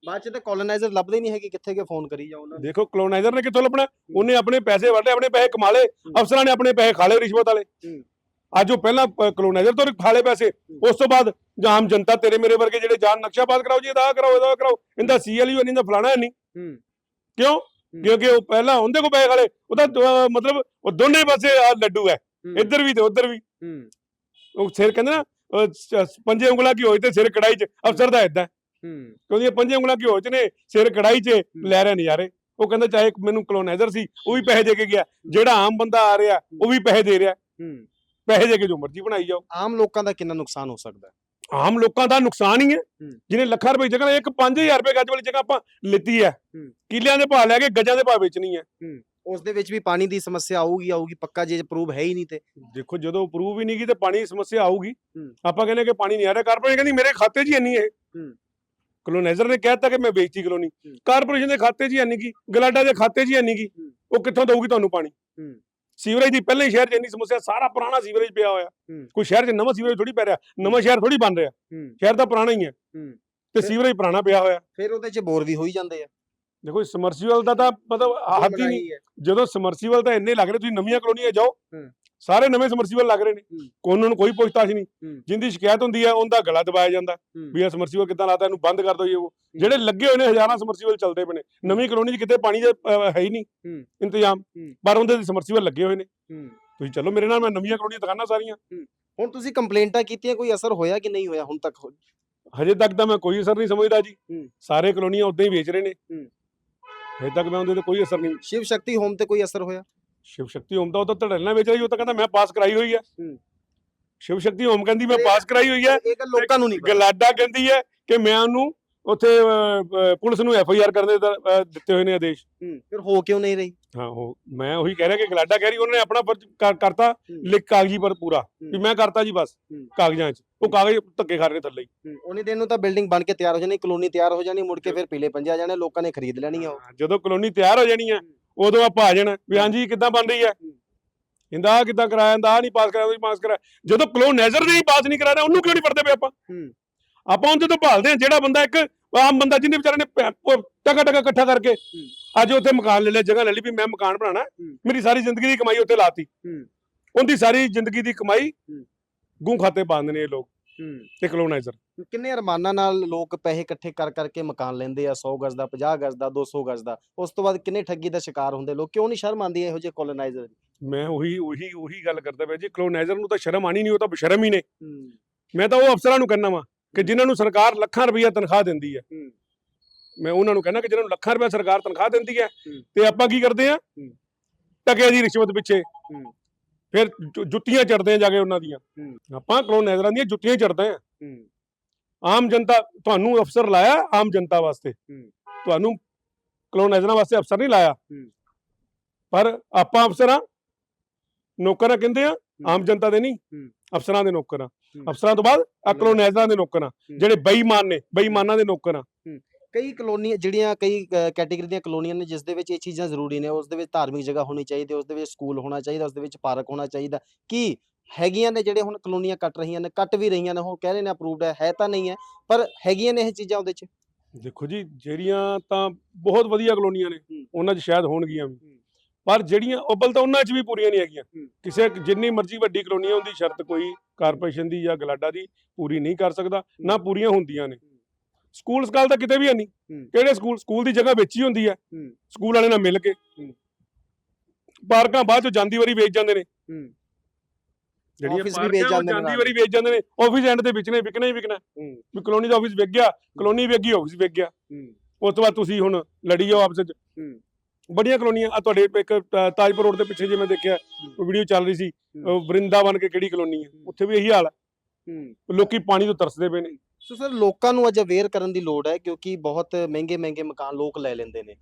[SPEAKER 1] ਬਾਅਦ 'ਚ ਤਾਂ ਕੋਲੋਨਾਈਜ਼ਰ ਲੱਭਦੇ ਹੀ ਨਹੀਂ ਹੈਗੇ ਕਿੱਥੇ ਕੇ ਫੋਨ ਕਰੀ ਜਾਓ ਉਹਨਾਂ ਨੂੰ।
[SPEAKER 2] ਦੇਖੋ ਕਲੋਨਾਈਜ਼ਰ ਨੇ ਕਿੱਥੋਂ ਲੱਭਣਾ? ਉਹਨੇ ਆਪਣੇ ਪੈਸੇ ਵੰਡੇ ਆਪਣੇ ਪੈਸੇ ਕਮਾ ਲਏ ਅਫਸਰਾਂ ਨੇ ਆਪਣੇ ਪੈਸੇ ਖਾ ਲਏ ਰਿਸ਼ਵਤ ਵਾਲੇ।
[SPEAKER 1] ਹੂੰ।
[SPEAKER 2] ਅੱਜ ਉਹ ਪਹਿਲਾਂ ਕਲੋਨਾਈਜ਼ਰ ਤੋਂ ਖਾ ਲਏ ਪੈਸੇ। ਉਸ ਤੋਂ ਬਾਅਦ ਜਾਂ ਆਮ ਜਨਤਾ ਤੇਰੇ ਮੇਰੇ ਵਰਗੇ ਜਿਹੜੇ ਜਾਨ ਨਕਸ਼ਾ ਪਾਸ ਕਰਾਓ ਜੀ ਇਹਦਾ ਕਰਾਓ ਇਹਦਾ ਕਰਾਓ। ਇਹਦਾ ਸੀਐਲਯੂ ਨਹੀਂ ਦਾ ਫਲਾਣਾ ਨਹੀਂ
[SPEAKER 1] ਹੂੰ।
[SPEAKER 2] ਕਿਉਂ? ਕਿਉਂਕਿ ਉਹ ਪਹਿਲਾਂ ਉਹਦੇ ਕੋ ਪੈਸੇ ਖਾਲੇ ਉਹਦਾ ਮਤਲਬ ਉਹ ਦੋਨੇ ਪਾਸੇ ਆ ਲੱਡੂ ਹੈ। ਇੱਧਰ ਵੀ ਤੇ ਉੱਧਰ ਵੀ।
[SPEAKER 1] ਹੂੰ।
[SPEAKER 2] ਉਹ ਸਿਰ ਕਹਿੰਦੇ ਨਾ ਪੰਜੇ ਉਂਗਲਾਂ ਕੀ ਹੋਏ ਤੇ ਸਿਰ ਕੜਾਈ 'ਚ ਅਫਸਰ ਦਾ ਇਦਾਂ
[SPEAKER 1] ਹੂੰ।
[SPEAKER 2] ਕਿਉਂਕਿ ਇਹ ਪੰਜੇ ਉਂਗਲਾਂ ਕੀ ਹੋਏ 'ਚ ਨੇ ਸਿਰ ਕੜਾਈ 'ਚ ਲੈ ਰਹੇ ਨਜ਼ਾਰੇ। ਉਹ ਕਹਿੰਦਾ ਚਾਹੇ ਮੈਨੂੰ ਕਲੋਨਾਈਜ਼ਰ ਸੀ ਉਹ ਵੀ ਪੈਸੇ ਦੇ ਕੇ ਗਿਆ। ਜਿਹੜਾ ਆਮ ਬੰਦਾ ਆ ਰਿਹਾ ਉਹ ਵੀ ਪੈਸੇ ਦੇ ਰਿਹਾ।
[SPEAKER 1] ਹੂੰ।
[SPEAKER 2] ਪੈਸੇ ਦੇ ਕੇ ਜੋ ਮਰਜ਼ੀ ਬਣਾਈ ਜਾਓ।
[SPEAKER 1] ਆਮ ਲੋਕਾਂ ਦਾ ਕਿੰਨਾ ਨੁਕਸਾਨ ਹੋ ਸਕਦਾ ਹੈ?
[SPEAKER 2] ਆਮ ਲੋਕਾਂ ਦਾ ਨੁਕਸਾਨ ਹੀ ਹੈ। ਜਿਹਨੇ ਲੱਖਾਂ ਰੁਪਏ ਜਗ੍ਹਾ ਇੱਕ 5000 ਰੁਪਏ ਗੱਜ ਵਾਲੀ ਜਗ੍ਹਾ ਆਪਾਂ ਲਿੱਤੀ ਹੈ। ਕਿੱਲਿਆਂ ਦੇ ਭਾਅ ਲੈ ਕੇ ਗੱਜਾਂ ਦੇ ਭਾਅ ਵੇਚਣੀ ਹੈ
[SPEAKER 1] ਉਸ ਦੇ ਵਿੱਚ ਵੀ ਪਾਣੀ ਦੀ ਸਮੱਸਿਆ ਆਊਗੀ ਆਊਗੀ ਪੱਕਾ ਜੇ ਪ੍ਰੂਵ ਹੈ ਹੀ ਨਹੀਂ ਤੇ
[SPEAKER 2] ਦੇਖੋ ਜਦੋਂ ਅਪਰੂਵ ਹੀ ਨਹੀਂ ਕੀ ਤੇ ਪਾਣੀ ਦੀ ਸਮੱਸਿਆ ਆਊਗੀ। ਆਪਾਂ ਕਹਿੰਦੇ ਕਿ ਪਾਣੀ ਨਹੀਂ ਆ ਰਿਹਾ ਕਾਰਪੋਰੇਸ਼ਨ ਕਹਿੰਦੀ ਮੇਰੇ ਖਾਤੇ 'ਚ ਹੀ ਇੰਨੀ ਹੈ। ਕਲੋਨਾਈਜ਼ਰ ਨੇ ਕਹਿਤਾ ਕਿ ਮੈਂ ਵੇਚਤੀ ਕਲੋਨੀ। ਕਾਰਪੋਰੇਸ਼ਨ ਦੇ ਖਾਤੇ 'ਚ ਹੀ ਇੰਨੀ ਕੀ ਗਲਾਡਾ ਦੇ ਖਾਤੇ 'ਚ ਹੀ ਇੰਨੀ ਕੀ। ਉਹ ਕਿੱਥੋਂ ਦਊਗੀ ਤੁਹਾਨੂੰ ਪਾਣੀ। ਸੀਵਰੇਜ ਦੀ ਪਹਿਲੇ ਹੀ ਸ਼ਹਿਰ 'ਚ ਇੰਨੀ ਸਮੱਸਿਆ ਸਾਰਾ ਪੁਰਾਣਾ ਸੀਵਰੇਜ ਪਿਆ ਹੋਇਆ। ਕੋਈ ਸ਼ਹਿਰ 'ਚ ਨਵਾਂ ਸੀਵਰੇਜ ਥੋੜੀ ਪੈ ਰਿਹਾ ਨਵਾਂ ਸ਼ਹਿਰ ਥੋੜੀ ਬਣ ਰਿਹਾ। ਸ਼ਹਿਰ ਤਾਂ ਪੁਰਾਣਾ ਹੀ ਹੈ। ਤੇ ਸੀਵਰੇਜ ਪੁਰਾਣਾ ਪਿਆ ਹੋਇਆ।
[SPEAKER 1] ਫਿਰ ਉਹਦੇ 'ਚ ਬੋਰ ਵੀ ਹੋਈ ਜਾਂਦੇ ਆ।
[SPEAKER 2] ਦੇਖੋ ਸਮਰਸੀਬਲ ਦਾ ਤਾਂ ਮਤਲਬ ਹੱਦ ਹੀ ਨਹੀਂ। ਜਦੋਂ ਸਮਰਸੀਬਲ ਤਾਂ ਇੰਨੇ ਲੱਗ ਰਹੇ ਤੁਸੀਂ ਨਵੀਆਂ ਕਲੋਨੀਆਂ ਜਾਓ। ਸਾਰੇ ਨਵੇਂ ਸਮਰਸੀਬਲ ਲੱਗ ਰਹੇ ਨੇ। ਉਹਨਾਂ ਨੂੰ ਕੋਈ ਪੁੱਛਤਾਛ ਨਹੀਂ। ਜਿੰਦੀ ਸ਼ਿਕਾਇਤ ਹੁੰਦੀ ਹੈ ਉਹਦਾ ਗਲਾ ਦਬਾਇਆ ਜਾਂਦਾ। ਵੀ ਇਹ ਸਮਰਸੀਬਲ ਕਿੱਦਾਂ ਲਾਤਾ ਇਹਨੂੰ ਬੰਦ ਕਰ ਦਿਓ ਇਹ ਉਹ। ਜਿਹੜੇ ਲੱਗੇ ਹੋਏ ਨੇ ਹਜ਼ਾਰਾਂ ਸਮਰਸੀਬਲ ਚੱਲਦੇ ਪਏ ਨੇ। ਨਵੀਂ ਕਲੋਨੀ 'ਚ ਕਿਤੇ ਪਾਣੀ ਦਾ ਹੈ ਹੀ ਨਹੀਂ। ਇੰਤਜ਼ਾਮ। ਪਰ ਉਹਦੇ ਸਮਰਸੀਬਲ ਲੱਗੇ ਹੋਏ ਨੇ। ਤੁਸੀਂ ਚਲੋ ਮੇਰੇ ਨਾਲ ਮੈਂ ਨਵੀਆਂ ਕਲੋਨੀਆਂ ਦਿਖਾਣਾ ਸਾਰੀਆਂ।
[SPEAKER 1] ਹੁਣ ਤੁਸੀਂ ਕੰਪਲੇਂਟਾਂ ਕੀਤੀਆਂ ਕੋਈ ਅਸਰ ਹੋਇਆ ਕਿ ਨਹੀਂ ਹੋਇਆ ਹੁਣ ਤੱਕ?
[SPEAKER 2] ਹਜੇ ਤੱਕ ਤਾਂ ਮੈਂ ਕੋਈ ਅਸਰ ਨਹੀਂ ਸਮਝਦਾ ਜੀ। ਸਾਰੇ ਕਲੋਨੀਆਂ ਉਦਾਂ ਹੀ ਵੇਚ ਰਹੇ ਨੇ। ਹਜੇ ਤੱਕ ਮੈਂ ਉਹਦੇ ਤੇ ਕੋਈ ਅਸਰ ਨਹੀਂ
[SPEAKER 1] ਸ਼ਿਵ ਸ਼ਕਤੀ ਹੋਮ ਤੇ ਕੋਈ ਅਸਰ ਹੋਇਆ
[SPEAKER 2] ਸ਼ਿਵ ਸ਼ਕਤੀ ਹੋਮ ਤਾਂ ਉਹ ਤਾਂ ਧੜਲਣਾ ਵੇਚ ਰਹੀ ਉਹ ਤਾਂ ਕਹਿੰਦਾ ਮੈਂ ਪਾਸ ਕਰਾਈ ਹੋਈ ਹੈ
[SPEAKER 1] ਹੂੰ।
[SPEAKER 2] ਸ਼ਿਵ ਸ਼ਕਤੀ ਹੋਮ ਕਹਿੰਦੀ ਮੈਂ ਪਾਸ ਕਰਾਈ ਹੋਈ ਹੈ
[SPEAKER 1] ਇਹ ਗੱਲ ਲੋਕਾਂ ਨੂੰ ਨਹੀਂ ਪਤਾ।
[SPEAKER 2] ਗਲਾਡਾ ਕਹਿੰਦੀ ਹੈ ਕਿ ਮੈਂ ਉਹਨੂੰ ਉੱਥੇ ਅਹ, ਅਹ, ਪੁਲਿਸ ਨੂੰ ਐਫ ਆਈ ਆਰ ਕਰਨ ਦੇ ਅਹ, ਦਿੱਤੇ ਹੋਏ ਨੇ ਆਦੇਸ਼
[SPEAKER 1] ਫਿਰ ਹੋ ਕਿਉਂ ਨਹੀਂ ਰਹੀ
[SPEAKER 2] ਹਾਂ ਉਹ ਮੈਂ ਉਹੀ ਕਹਿ ਰਿਹਾ ਕਿ ਗਲਾਡਾ ਕਹਿ ਰਹੀ ਉਹਨਾਂ ਨੇ ਆਪਣਾ ਫਰਜ਼ ਕਰ- ਕਰਤਾ
[SPEAKER 1] ਹੂੰ।
[SPEAKER 2] ਲਿਖ ਕਾਗਜ਼ੀ ਪਰ ਪੂਰਾ ਵੀ
[SPEAKER 1] ਹੂੰ।
[SPEAKER 2] ਮੈਂ ਕਰਤਾ ਜੀ ਬਸ
[SPEAKER 1] ਹੂੰ।
[SPEAKER 2] ਕਾਗਜ਼ਾਂ 'ਚ ਉਹ ਕਾਗਜ਼ ਧੱਕੇ ਖਾ ਰਹੇ ਨੇ ਥੱਲੇ ਹੀ
[SPEAKER 1] ਉਹਨੀ ਦਿਨ ਨੂੰ ਤਾਂ ਬਿਲਡਿੰਗ ਬਣ ਕੇ ਤਿਆਰ ਹੋ ਜਾਣੀ ਕਲੋਨੀ ਤਿਆਰ ਹੋ ਜਾਣੀ ਮੁੜ ਕੇ ਫਿਰ ਪੀਲੇ ਪੰਜੇ ਆ ਜਾਣੇ ਲੋਕਾਂ ਨੇ ਖਰੀਦ ਲੈਣੀ ਆ ਉਹ
[SPEAKER 2] ਹਾਂ, ਜਦੋਂ ਕਲੋਨੀ ਤਿਆਰ ਹੋ ਜਾਣੀ ਆ ਉਦੋਂ ਆਪਾਂ ਆ ਜਾਣਾ ਵੀ ਹਾਂਜੀ ਕਿੱਦਾਂ ਬਣ ਰਹੀ ਹੈ
[SPEAKER 1] ਹੂੰ।
[SPEAKER 2] ਇੰਦਾ ਆਹ ਕਿੱਦਾਂ ਕਰਾਇਆ ਇੰਦਾ ਆਹ ਨਹੀਂ ਪਾਸ ਕਰਾਇਆ ਉਹ ਨਹੀਂ ਪਾਸ ਕਰਾਇਆ ਜਦੋਂ ਕਲੋਨਾਈਜ਼ਰ ਨਹੀਂ ਪਾਸ ਨਹੀਂ ਕਰਾ ਰਿਹਾ ਉਹਨੂੰ ਕਿਉਂ ਨਹੀਂ ਪੜਦੇ ਪਏ ਆਪਾਂ
[SPEAKER 1] ਹੂੰ।
[SPEAKER 2] ਆਪਾਂ ਉਹਦੇ ਤੋਂ ਭਾਲਦੇ ਆ ਜਿਹੜਾ ਬੰਦਾ ਇੱਕ ਆਮ ਬੰਦਾ ਜਿਹਨੇ ਵਿਚਾਰੇ ਨੇ ਟਕਾ ਟਕਾ ਇਕੱਠਾ ਕਰਕੇ ਅੱਜ ਉੱਥੇ ਮਕਾਨ ਲੈ ਲਿਆ ਜਗ੍ਹਾ ਲੈ ਲਈ ਵੀ ਮੈਂ ਮਕਾਨ ਬਣਾਉਣਾ।
[SPEAKER 1] ਹੂੰ।
[SPEAKER 2] ਮੇਰੀ ਸਾਰੀ ਜ਼ਿੰਦਗੀ ਦੀ ਕਮਾਈ ਉੱਥੇ ਲਾਤੀ। ਉਹਦੀ ਸਾਰੀ ਜ਼ਿੰਦਗੀ ਦੀ ਕਮਾਈ। ਗੂੰ ਖਾਤੇ ਪਾਉਂਦੇ ਨੇ ਇਹ ਲੋਕ। ਤੇ ਕਲੋਨਾਈਜ਼ਰ
[SPEAKER 1] ਕਿੰਨੇ ਅਰਮਾਨਾਂ ਨਾਲ ਲੋਕ ਪੈਸੇ ਇਕੱਠੇ ਕਰ ਕਰਕੇ ਮਕਾਨ ਲੈਂਦੇ ਆ 100 ਗਜ਼ ਦਾ 50 ਗਜ਼ ਦਾ 200 ਗਜ਼ ਦਾ। ਉਸ ਤੋਂ ਬਾਅਦ ਕਿੰਨੇ ਠੱਗੀ ਦਾ ਸ਼ਿਕਾਰ ਹੁੰਦੇ? ਲੋਕ ਕਿਉਂ ਨਹੀਂ ਸ਼ਰਮ ਆਉਂਦੀ ਇਹੋ ਜਿਹੇ ਕੋਲੋਨਾਈਜ਼ਰ
[SPEAKER 2] ਮੈਂ ਉਹੀ ਉਹੀ ਉਹੀ ਗੱਲ ਕਰਦਾ ਪਿਆ ਜੀ। ਕਲੋਨਾਈਜ਼ਰ ਨੂੰ ਤਾਂ ਸ਼ਰਮ ਆਣੀ ਨਹੀਂ ਉਹ ਤਾਂ ਬਸ਼ਰਮ ਹੀ ਨੇ। ਮੈਂ ਤਾਂ ਉਹ ਅਫਸਰਾਂ ਨੂੰ ਕਹਿੰਦਾ ਵਾਂ। ਕਿ ਜਿਨ੍ਹਾਂ ਨੂੰ ਸਰਕਾਰ ਲੱਖਾਂ ਰੁਪਈਆ ਤਨਖਾਹ ਦਿੰਦੀ ਹੈ। ਮੈਂ ਉਹਨਾਂ ਨੂੰ ਕਹਿੰਦਾ ਕਿ ਜਿਹਨਾਂ ਨੂੰ ਲੱਖਾਂ ਰੁਪਈਆ ਸਰਕਾਰ ਤਨਖਾਹ ਦਿੰਦੀ ਹੈ। ਤੇ ਆਪਾਂ ਕੀ ਕਰਦੇ ਆ। ਟਕੇ ਦੀ ਰਿਸ਼ਵਤ ਪਿੱਛੇ। ਫਿਰ ਜੁੱਤੀਆਂ ਚੜਦੇ ਆ ਜਾ ਕੇ ਉਹਨਾਂ ਦੀਆਂ। ਆਪਾਂ ਕਲੋਨਾਈਜ਼ਰਾਂ ਦੀਆਂ ਜੁੱਤੀਆਂ ਚੜਦੇ ਆ ਆਮ ਜਨਤਾ ਤੁਹਾਨੂੰ ਅਫਸਰ ਲਾਇਆ ਆਮ ਜਨਤਾ ਵਾਸਤੇ। ਤੁਹਾਨੂੰ ਕਲੋਨਾਈਜ਼ਰਾਂ ਵਾਸਤੇ ਅਫਸਰ ਨਹੀਂ ਲਾਇਆ। ਪਰ ਆਪਾਂ ਅਫਸਰਾਂ ਨੌਕਰਾਂ ਕਹਿੰਦੇ ਆ ਆਮ ਜਨਤਾ ਦੇ ਨਹੀਂ। ਅਫਸਰਾਂ ਦੇ ਨੌਕਰ ਆ। ਅਫਸਰਾਂ ਤੋਂ ਬਾਅਦ ਆ
[SPEAKER 1] ਹੂੰ।
[SPEAKER 2] ਕਲੋਨਾਈਜ਼ਰਾਂ ਦੇ ਨੌਕਰ ਆ। ਜਿਹੜੇ ਬੇਈਮਾਨ ਨੇ ਬੇਈਮਾਨਾਂ ਦੇ ਨੌਕਰ ਆ
[SPEAKER 1] ਕਈ ਕਲੋਨੀਆਂ ਜਿਹੜੀਆਂ ਕਈ ਕੈਟਾਗਰੀ ਦੀਆਂ ਕਲੋਨੀਆਂ ਨੇ ਜਿਸ ਦੇ ਵਿੱਚ ਇਹ ਚੀਜ਼ਾਂ ਜ਼ਰੂਰੀ ਨੇ ਉਸ ਦੇ ਵਿੱਚ ਧਾਰਮਿਕ ਜਗ੍ਹਾ ਹੋਣੀ ਚਾਹੀਦੀ ਉਸ ਦੇ ਵਿੱਚ ਸਕੂਲ ਹੋਣਾ ਚਾਹੀਦਾ ਉਸ ਦੇ ਵਿੱਚ ਪਾਰਕ ਹੋਣਾ ਚਾਹੀਦਾ ਕੀ ਹੈਗੀਆਂ ਨੇ ਜਿਹੜੇ ਹੁਣ ਕਲੋਨੀਆਂ ਕੱਟ ਰਹੀਆਂ ਨੇ ਕੱਟ ਵੀ ਰਹੀਆਂ ਨੇ ਉਹ ਕਹਿ ਰਹੇ ਨੇ ਅਪਰੂਵਡ ਹੈ ਹੈ ਤਾਂ ਨਹੀਂ ਹੈ ਪਰ ਹੈਗੀਆਂ ਨੇ ਇਹ ਚੀਜ਼ਾਂ ਉਹਦੇ 'ਚ
[SPEAKER 2] ਦੇਖੋ ਜੀ ਜਿਹੜੀਆਂ ਤਾਂ ਬਹੁਤ ਵਧੀਆ ਕਲੋਨੀਆਂ ਨੇ। ਉਹਨਾਂ 'ਚ ਸ਼ਾਇਦ ਹੋਣਗੀਆਂ ਵੀ ਪਰ ਜਿਹੜੀਆਂ ਉਬਲ ਤਾਂ ਉਹਨਾਂ 'ਚ ਵੀ ਪੂਰੀਆਂ ਨਹੀਂ ਹੈਗੀਆਂ। ਕਿਸੇ ਜਿੰਨੀ ਮਰਜ਼ੀ ਵੱਡੀ ਕਲੋਨੀ ਆ, ਉਹਦੀ ਸ਼ਰਤ ਕੋਈ ਕਾਰਪੋਰੇਸ਼ਨ ਦੀ ਜਾਂ ਗਲਾਡਾ ਦੀ ਪੂਰੀ ਨਹੀਂ ਕਰ ਸਕਦਾ ਨਾ ਪੂਰੀਆਂ ਹੁੰਦੀਆਂ ਨੇ। ਸਕੂਲ ਸਕਾਲ ਤਾਂ ਕਿਤੇ ਵੀ ਹੈ ਨਹੀਂ। ਕਿਹੜੇ ਸਕੂਲ ਸਕੂਲ ਦੀ ਜਗ੍ਹਾ ਵੇਚੀ ਹੁੰਦੀ ਹੈ। ਸਕੂਲ ਵਾਲੇ ਨਾਲ ਮਿਲ ਕੇ। ਪਾਰਕਾਂ ਬਾਅਦ ਚ ਜਾਂਦੀ ਵਾਰੀ ਵੇਚ ਜਾਂਦੇ ਨੇ। ਜਿਹੜੀਆਂ
[SPEAKER 1] Office ਵੀ ਵੇਚ
[SPEAKER 2] ਪਾਰਕਾਂ
[SPEAKER 1] ਜਾਂਦੇ ਨੇ
[SPEAKER 2] ਜਾਂਦੀ
[SPEAKER 1] ਨਾਲ।
[SPEAKER 2] ਵਾਰੀ ਵੇਚ ਜਾਂਦੇ ਨੇ। ਆਫਿਸ ਐਂਡ ਦੇ ਵਿੱਚ ਨੇ ਵਿਕਣਾ ਹੀ ਵਿਕਣਾ। ਵੀ ਕਲੋਨੀ ਦਾ ਆਫਿਸ ਵਿਕ ਗਿਆ ਕਲੋਨੀ ਵਿਕ ਗਈ ਆਫਿਸ ਵਿਕ ਗਿਆ। ਉਸ ਤੋਂ ਬਾਅਦ ਤੁਸੀਂ ਹੁਣ ਲੜੀ ਜਾਓ ਆਪਸ ਵਿੱਚ। ਬੜੀਆਂ ਕਲੋਨੀਆਂ ਆ ਤੁਹਾਡੇ ਇੱਕ ਤਾ- ਤਾਜਪੁਰ ਰੋਡ ਦੇ ਪਿੱਛੇ ਜੇ ਮੈਂ ਦੇਖਿਆ ਵੀਡੀਓ ਚੱਲ ਰਹੀ ਸੀ ਵਰਿੰਦਾਵਨ ਕੇ ਕਿਹੜੀ ਕਲੋਨੀ ਹੈ? ਉੱਥੇ ਵੀ ਇਹੀ ਹਾਲ ਹੈ।
[SPEAKER 1] ਹੂੰ।
[SPEAKER 2] ਲੋਕੀ ਪਾਣੀ ਤੋਂ ਤਰਸਦੇ ਪਏ ਨੇ।
[SPEAKER 1] ਸੋ ਸਰ ਲੋਕਾਂ ਨੂੰ ਅਜੇ ਅਵੇਅਰ ਕਰਨ ਦੀ ਲੋੜ ਹੈ ਕਿਉਂਕਿ ਬਹੁਤ ਮਹਿੰਗੇ ਮਹਿੰਗੇ ਮਕਾਨ ਲੋਕ ਲੈ ਲੈਂਦੇ ਨੇ।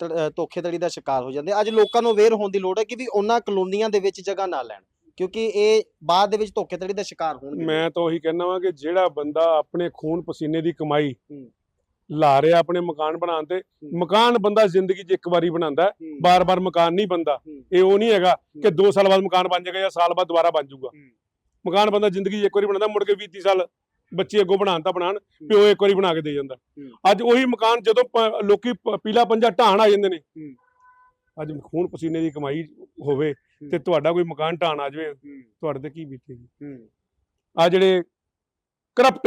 [SPEAKER 1] ਧੜ- ਅ, ਧੋਖੇਧੜੀ ਦਾ ਸ਼ਿਕਾਰ ਹੋ ਜਾਂਦੇ। ਅੱਜ ਲੋਕਾਂ ਨੂੰ ਅਵੇਅਰ ਹੋਣ ਦੀ ਲੋੜ ਹੈ ਕਿ ਵੀ ਉਹਨਾਂ ਕਲੋਨੀਆਂ ਦੇ ਵਿੱਚ ਜਗ੍ਹਾ ਨਾ ਲੈਣ ਕਿਉਂਕਿ ਇਹ ਬਾਅਦ ਦੇ ਵਿੱਚ ਧੋਖੇਧੜੀ ਦਾ ਸ਼ਿਕਾਰ ਹੋਣਗੇ।
[SPEAKER 2] ਮੈਂ ਤਾਂ ਉਹੀ ਕਹਿਣਾ ਵਾਂ ਕਿ ਜਿਹੜਾ ਬੰਦਾ ਆਪਣੇ ਖੂਨ ਪਸੀਨੇ ਦੀ ਕਮਾਈ
[SPEAKER 1] ਹੂੰ।
[SPEAKER 2] ਲਾ ਰਿਹਾ ਆਪਣੇ ਮਕਾਨ ਬਣਾਉਣ ਤੇ। ਮਕਾਨ ਬੰਦਾ ਜ਼ਿੰਦਗੀ 'ਚ ਇੱਕ ਵਾਰੀ ਬਣਾਉਂਦਾ ਬਾਰ-ਬਾਰ ਮਕਾਨ ਨਹੀਂ ਬੰਦਾ। ਇਹ ਉਹ ਨਹੀਂ ਹੈਗਾ ਕਿ 2 ਸਾਲ ਬਾਅਦ ਮਕਾਨ ਬਣ ਜਾਏਗਾ ਜਾਂ ਸਾਲ ਬਾਅਦ ਦੁਬਾਰਾ ਬਣ ਜਾਊਗਾ। ਮਕਾਨ ਬੰਦਾ ਜ਼ਿੰਦਗੀ 'ਚ ਇੱਕ ਵਾਰੀ ਬਣਾਉਂਦਾ ਮੁੜ ਕੇ 20 30 ਸਾਲ ਬੱਚੇ ਅੱਗੋਂ ਬਣਾਉਣ ਤਾਂ ਬਣਾਉਣ ਪਿਓ ਇੱਕ ਵਾਰੀ ਬਣਾ ਕੇ ਦੇ ਜਾਂਦਾ। ਅੱਜ ਉਹੀ ਮਕਾਨ ਜਦੋਂ ਲੋਕੀ ਪੀਲਾ ਪੰਜਾ ਢਾਣ ਆ ਜਾਂਦੇ ਨੇ। ਅੱਜ ਖੂਨ ਪਸੀਨੇ ਦੀ ਕਮਾਈ ਹੋਵੇ ਤੇ ਤੁਹਾਡਾ ਕੋਈ ਮਕਾਨ ਢਾਣ ਆ ਜਾਵੇ ਤੁਹਾਡੇ ਤੇ ਕੀ ਬੀਤੇਗੀ?
[SPEAKER 1] ਹੂੰ,
[SPEAKER 2] ਆ ਜਿਹੜੇ ਕਰਪਟ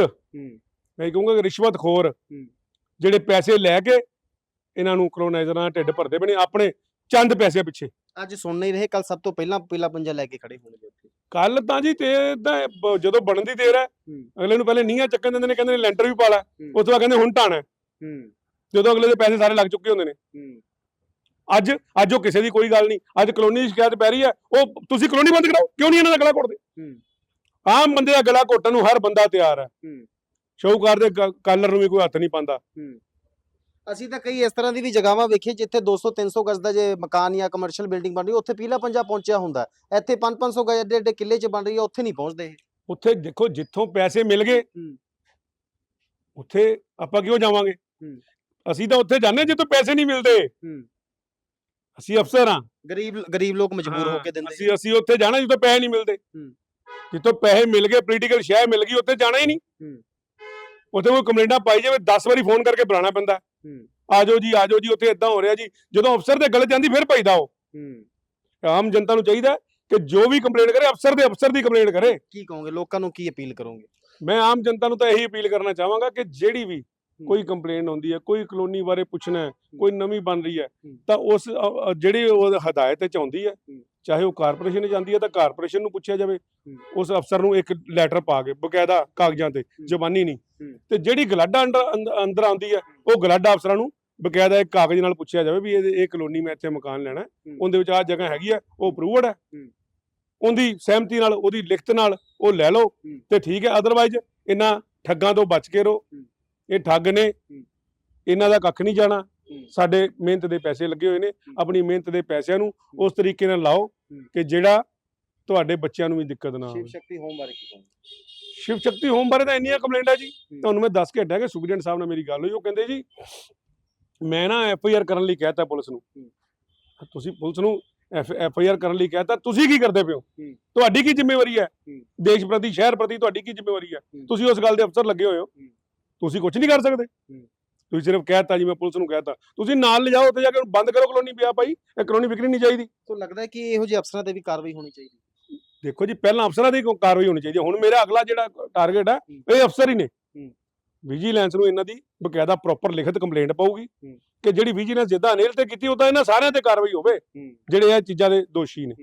[SPEAKER 2] ਮੈਂ ਕਹੂੰਗਾ ਕਿ ਰਿਸ਼ਵਤਖੋਰ ਜਿਹੜੇ ਪੈਸੇ ਲੈ ਕੇ ਇਹਨਾਂ ਨੂੰ ਕਲੋਨਾਈਜ਼ਰਾਂ ਢਿੱਡ ਭਰਦੇ ਨੇ ਆਪਣੇ ਚੰਦ ਪੈਸੇ ਪਿੱਛੇ
[SPEAKER 1] ਅੱਜ ਸੁਣ ਨਹੀਂ ਰਹੇ ਕੱਲ ਸਭ ਤੋਂ ਪਹਿਲਾਂ ਪੀਲਾ ਪੰਜਾ ਲੈ ਕੇ ਖੜੇ ਹੋਣਗੇ ਉੱਥੇ
[SPEAKER 2] ਕੱਲ ਤਾਂ ਜੀ ਤੇ ਤਾਂ ਬ- ਜਦੋਂ ਬਣਨ ਦੀ ਦੇਰ ਹੈ। ਅਗਲੇ ਨੂੰ ਪਹਿਲੇ ਨੀਹਾਂ ਚੱਕਣ ਦਿੰਦੇ ਨੇ ਕਹਿੰਦੇ ਨੇ ਲੈਂਟਰ ਵੀ ਪਾ ਲੈ
[SPEAKER 1] ਹੂੰ।
[SPEAKER 2] ਉਸ ਤੋਂ ਬਾਅਦ ਕਹਿੰਦੇ ਹੁਣ ਢਾਣਾ। ਹੂੰ ਜਦੋਂ ਅਗਲੇ ਦੇ ਪੈਸੇ ਸਾਰੇ ਲੱਗ ਚੁੱਕੇ ਹੁੰਦੇ ਨੇ
[SPEAKER 1] ਹੂੰ
[SPEAKER 2] ਅੱਜ ਅੱਜ ਉਹ ਕਿਸੇ ਦੀ ਕੋਈ ਗੱਲ ਨਹੀਂ ਅੱਜ ਕਲੋਨੀ ਦੀ ਸ਼ਿਕਾਇਤ ਪੈ ਰਹੀ ਹੈ ਉਹ ਤੁਸੀਂ ਕਲੋਨੀ ਬੰਦ ਕਰਾਓ ਕਿਉਂ ਨਹੀਂ ਇਹਨਾਂ ਦਾ ਗਲਾ ਘੋਟਦੇ
[SPEAKER 1] ਹੂੰ।
[SPEAKER 2] ਆਮ ਬੰਦੇ ਦਾ ਗਲਾ ਘੋਟਣ ਨੂੰ ਹਰ ਬੰਦਾ ਤਿਆਰ ਹੈ
[SPEAKER 1] ਹੂੰ।
[SPEAKER 2] ਸ਼ੌਹੂਕਾਰ ਦੇ ਕਾਲਰ ਨੂੰ ਵੀ ਕੋਈ ਹੱਥ ਨਹੀਂ ਪਾਉਂਦਾ
[SPEAKER 1] ਅਸੀਂ ਤਾਂ ਕਈ ਇਸ ਤਰ੍ਹਾਂ ਦੀ ਵੀ ਜਗ੍ਹਾਵਾਂ ਵੇਖੀ ਜਿੱਥੇ 200 300 ਗਜ਼ ਦਾ ਜੇ ਮਕਾਨ ਜਾਂ ਕਮਰਸ਼ੀਅਲ ਬਿਲਡਿੰਗ ਬਣ ਰਹੀ ਉੱਥੇ ਪੀਲਾ ਪੰਜਾ ਪਹੁੰਚਿਆ ਹੁੰਦਾ। ਇੱਥੇ 5 500 ਗਜ਼ ਐਡੇ ਐਡੇ ਕਿੱਲੇ 'ਚ ਬਣ ਰਹੀ ਹੈ ਉੱਥੇ ਨਹੀਂ ਪਹੁੰਚਦੇ।
[SPEAKER 2] ਉੱਥੇ ਦੇਖੋ ਜਿੱਥੋਂ ਪੈਸੇ ਮਿਲ ਗਏ। ਉੱਥੇ ਆਪਾਂ ਕਿਉਂ ਜਾਵਾਂਗੇ। ਅਸੀਂ ਤਾਂ ਉੱਥੇ ਜਾਂਦੇ ਜਿੱਥੋਂ ਪੈਸੇ ਨਹੀਂ ਮਿਲਦੇ। ਅਸੀਂ ਅਫਸਰ ਹਾਂ
[SPEAKER 1] ਗਰੀਬ ਗਰੀਬ ਲੋਕ ਮਜਬੂਰ ਹੋ ਕੇ ਦਿੰਦੇ
[SPEAKER 2] ਅਸੀਂ ਅਸੀਂ ਉੱਥੇ ਜਾਣਾ ਜਿੱਥੋਂ ਪੈਸੇ ਨਹੀਂ ਮਿਲਦੇ। ਜਿੱਥੋਂ ਪੈਸੇ ਮਿਲ ਗਏ ਪੋਲੀਟੀਕਲ ਸ਼ਹਿ ਮਿਲ ਗਈ ਉੱਥੇ ਜਾਣਾ ਹੀ ਨਹੀਂ। ਉੱਥੇ ਕੋਈ ਕੰਪਲੇਂਟਾਂ ਪਾਈ ਜਾਵੇ 10 ਵਾਰੀ ਫੋਨ ਕਰਕੇ ਬੁਲਾਉਣਾ ਪੈਂਦਾ।
[SPEAKER 1] ਹੂੰ।
[SPEAKER 2] ਆਜੋ ਜੀ ਆਜੋ ਜੀ ਉੱਥੇ ਇਦਾਂ ਹੋ ਰਿਹਾ ਜੀ। ਜਦੋਂ ਅਫਸਰ ਦੇ ਗਲਤ ਜਾਂਦੀ ਫਿਰ ਭਜਦਾ ਉਹ
[SPEAKER 1] ਹੂੰ।
[SPEAKER 2] ਆਮ ਜਨਤਾ ਨੂੰ ਚਾਹੀਦਾ ਕਿ ਜੋ ਵੀ ਕੰਪਲੇਂਟ ਕਰੇ ਅਫਸਰ ਦੇ ਅਫਸਰ ਦੀ ਕੰਪਲੇਂਟ ਕਰੇ।
[SPEAKER 1] ਕੀ ਕਹੋਗੇ ਲੋਕਾਂ ਨੂੰ ਕੀ ਅਪੀਲ ਕਰੋਗੇ?
[SPEAKER 2] ਮੈਂ ਆਮ ਜਨਤਾ ਨੂੰ ਤਾਂ ਇਹੀ ਅਪੀਲ ਕਰਨਾ ਚਾਹਾਂਗਾ ਕਿ ਜਿਹੜੀ ਵੀ ਕੋਈ ਕੰਪਲੇਂਟ ਹੁੰਦੀ ਹੈ ਕੋਈ ਕਲੋਨੀ ਬਾਰੇ ਪੁੱਛਣਾ ਹੈ ਕੋਈ ਨਵੀਂ ਬਣ ਰਹੀ ਹੈ। ਤਾਂ ਉਸ ਜਿਹੜੀ ਉਹ ਹਦਾਇਤ ਚ ਆਉਂਦੀ ਹੂੰ। ਚਾਹੇ ਉਹ ਕਾਰਪੋਰੇਸ਼ਨ ਜਾਂਦੀ ਹੈ ਤਾਂ ਕਾਰਪੋਰੇਸ਼ਨ ਨੂੰ ਪੁੱਛਿਆ ਜਾਵੇ। ਉਸ ਅਫਸਰ ਨੂੰ ਇੱਕ ਲੈਟਰ ਪਾ ਕੇ ਬਕਾਇਦਾ ਕਾਗਜ਼ਾਂ ਤੇ ਜ਼ਬਾਨੀ ਨਹੀਂ। ਤੇ ਜਿਹੜੀ ਗਲਾਡਾ ਅੰਦਰ ਅੰਦ- ਅੰਦਰ ਆਉਂਦੀ ਹੈ ਉਹ ਗਲਾਡਾ ਅਫਸਰਾਂ ਨੂੰ ਬਕਾਇਦਾ ਇੱਕ ਕਾਗਜ਼ ਨਾਲ ਪੁੱਛਿਆ ਜਾਵੇ ਵੀ ਇਹ ਇਹ ਕਲੋਨੀ ਮੈਂ ਇੱਥੇ ਮਕਾਨ ਲੈਣਾ। ਉਹਦੇ ਵਿੱਚ ਆਹ ਜਗ੍ਹਾ ਹੈਗੀ ਹੈ ਉਹ ਅਪਰੂਵਡ ਹੈ। ਉਹਦੀ ਸਹਿਮਤੀ ਨਾਲ ਉਹਦੀ ਲਿਖਤ ਨਾਲ ਉਹ ਲੈ ਲਓ। ਤੇ ਠੀਕ ਹੈ ਅਦਰਵਾਈਜ਼ ਇਹਨਾਂ ਠੱਗਾਂ ਤੋਂ ਬਚ ਕੇ ਰਹੋ। ਇਹ ਠੱਗ ਨੇ। ਇਹਨਾਂ ਦਾ ਕੱਖ ਨਹੀਂ ਜਾਣਾ। ਸਾਡੇ ਮਿਹਨਤ ਦੇ ਪੈਸੇ ਲੱਗੇ ਹੋਏ ਨੇ ਆਪਣੀ ਮਿਹਨਤ ਦੇ ਪੈਸਿਆਂ ਨੂੰ ਉਸ ਤਰੀਕੇ ਨਾਲ ਲਾਓ ਕਿ ਜਿਹੜਾ ਤੁਹਾਡੇ ਬੱਚਿਆਂ ਨੂੰ ਵੀ ਦਿੱਕਤ ਨਾ
[SPEAKER 1] ਸ਼ਿਵ
[SPEAKER 2] ਆਵੇ
[SPEAKER 1] ਸ਼ਕਤੀ ਹੋਮ ਬਾਰੇ ਕੀ ਕਹੋਗੇ?
[SPEAKER 2] ਸ਼ਿਵ ਸ਼ਕਤੀ ਹੋਮ ਬਾਰੇ ਤਾਂ ਇੰਨੀਆਂ ਕੰਪਲੇਂਟਾਂ ਜੀ। ਤੁਹਾਨੂੰ ਮੈਂ ਦੱਸ ਕੇ ਹਟਿਆ ਕਿ ਸੁਖਜਨ ਸਾਹਿਬ ਨਾਲ ਮੇਰੀ ਗੱਲ ਹੋਈ ਉਹ ਕਹਿੰਦੇ ਜੀ ਮੈਂ ਨਾ ਐਫ ਆਈ ਆਰ ਕਰਨ ਲਈ ਕਹਿਤਾ ਪੁਲਿਸ ਨੂੰ। ਤੁਸੀਂ ਪੁਲਿਸ ਨੂੰ ਐਫ ਆਈ ਆਰ ਕਰਨ ਲਈ ਕਹਿਤਾ ਤੁਸੀਂ ਕੀ ਕਰਦੇ ਪਿਓ। ਤੁਹਾਡੀ ਕੀ ਜ਼ਿੰਮੇਵਾਰੀ ਹੈ। ਦੇਸ਼ ਪ੍ਰਤੀ ਸ਼ਹਿਰ ਪ੍ਰਤੀ ਤੁਹਾਡੀ ਕੀ ਜ਼ਿੰਮੇਵਾਰੀ ਹੈ। ਤੁਸੀਂ ਉਸ ਗੱਲ ਦੇ ਅਫਸਰ ਲੱਗੇ ਹੋਏ ਹੋ। ਤੁਸੀਂ ਕੁਝ ਨਹੀਂ ਕਰ ਸਕਦੇ। ਤੁਸੀਂ ਸਿਰਫ ਕਹਿਤਾ ਜੀ ਮੈਂ ਪੁਲਿਸ ਨੂੰ ਕਹਿਤਾ। ਤੁਸੀਂ ਨਾਲ ਲਿਜਾਓ ਉੱਥੇ ਜਾ ਕੇ ਉਹਨੂੰ ਬੰਦ ਕਰੋ ਕਲੋਨੀ ਪਿਆ ਭਾਈ ਇਹ ਕਲੋਨੀ ਵਿਕਣੀ ਨਹੀਂ ਚਾਹੀਦੀ।
[SPEAKER 1] ਸੋ ਲੱਗਦਾ ਹੈ ਕਿ ਇਹੋ ਜਿਹੇ ਅਫਸਰਾਂ ਤੇ ਵੀ ਕਾਰਵਾਈ ਹੋਣੀ ਚਾਹੀਦੀ।
[SPEAKER 2] ਦੇਖੋ ਜੀ ਪਹਿਲਾਂ ਅਫਸਰਾਂ ਦੀ ਕੋ- ਕਾਰਵਾਈ ਹੋਣੀ ਚਾਹੀਦੀ ਹੈ। ਹੁਣ ਮੇਰਾ ਅਗਲਾ ਜਿਹੜਾ ਟਾਰਗੇਟ ਹੈ
[SPEAKER 1] ਹੂੰ।
[SPEAKER 2] ਇਹ ਅਫਸਰ ਹੀ ਨੇ।
[SPEAKER 1] ਹੂੰ।
[SPEAKER 2] ਵਿਜੀਲੈਂਸ ਨੂੰ ਇਹਨਾਂ ਦੀ ਬਕਾਇਦਾ ਪ੍ਰੋਪਰ ਲਿਖਤ ਕੰਪਲੇਂਟ ਪਾਊਗੀ
[SPEAKER 1] ਹੂੰ।
[SPEAKER 2] ਕਿ ਜਿਹੜੀ ਵਿਜੀਲੈਂਸ ਜਿੱਦਾਂ ਅਨੇਲ ਤੇ ਕੀਤੀ ਉਦਾਂ ਇਹਨਾਂ ਸਾਰਿਆਂ ਤੇ ਕਾਰਵਾਈ ਹੋਵੇ।
[SPEAKER 1] ਹੂੰ।
[SPEAKER 2] ਜਿਹੜੇ ਇਹ ਚੀਜ਼ਾਂ ਦੇ ਦੋਸ਼ੀ ਨੇ।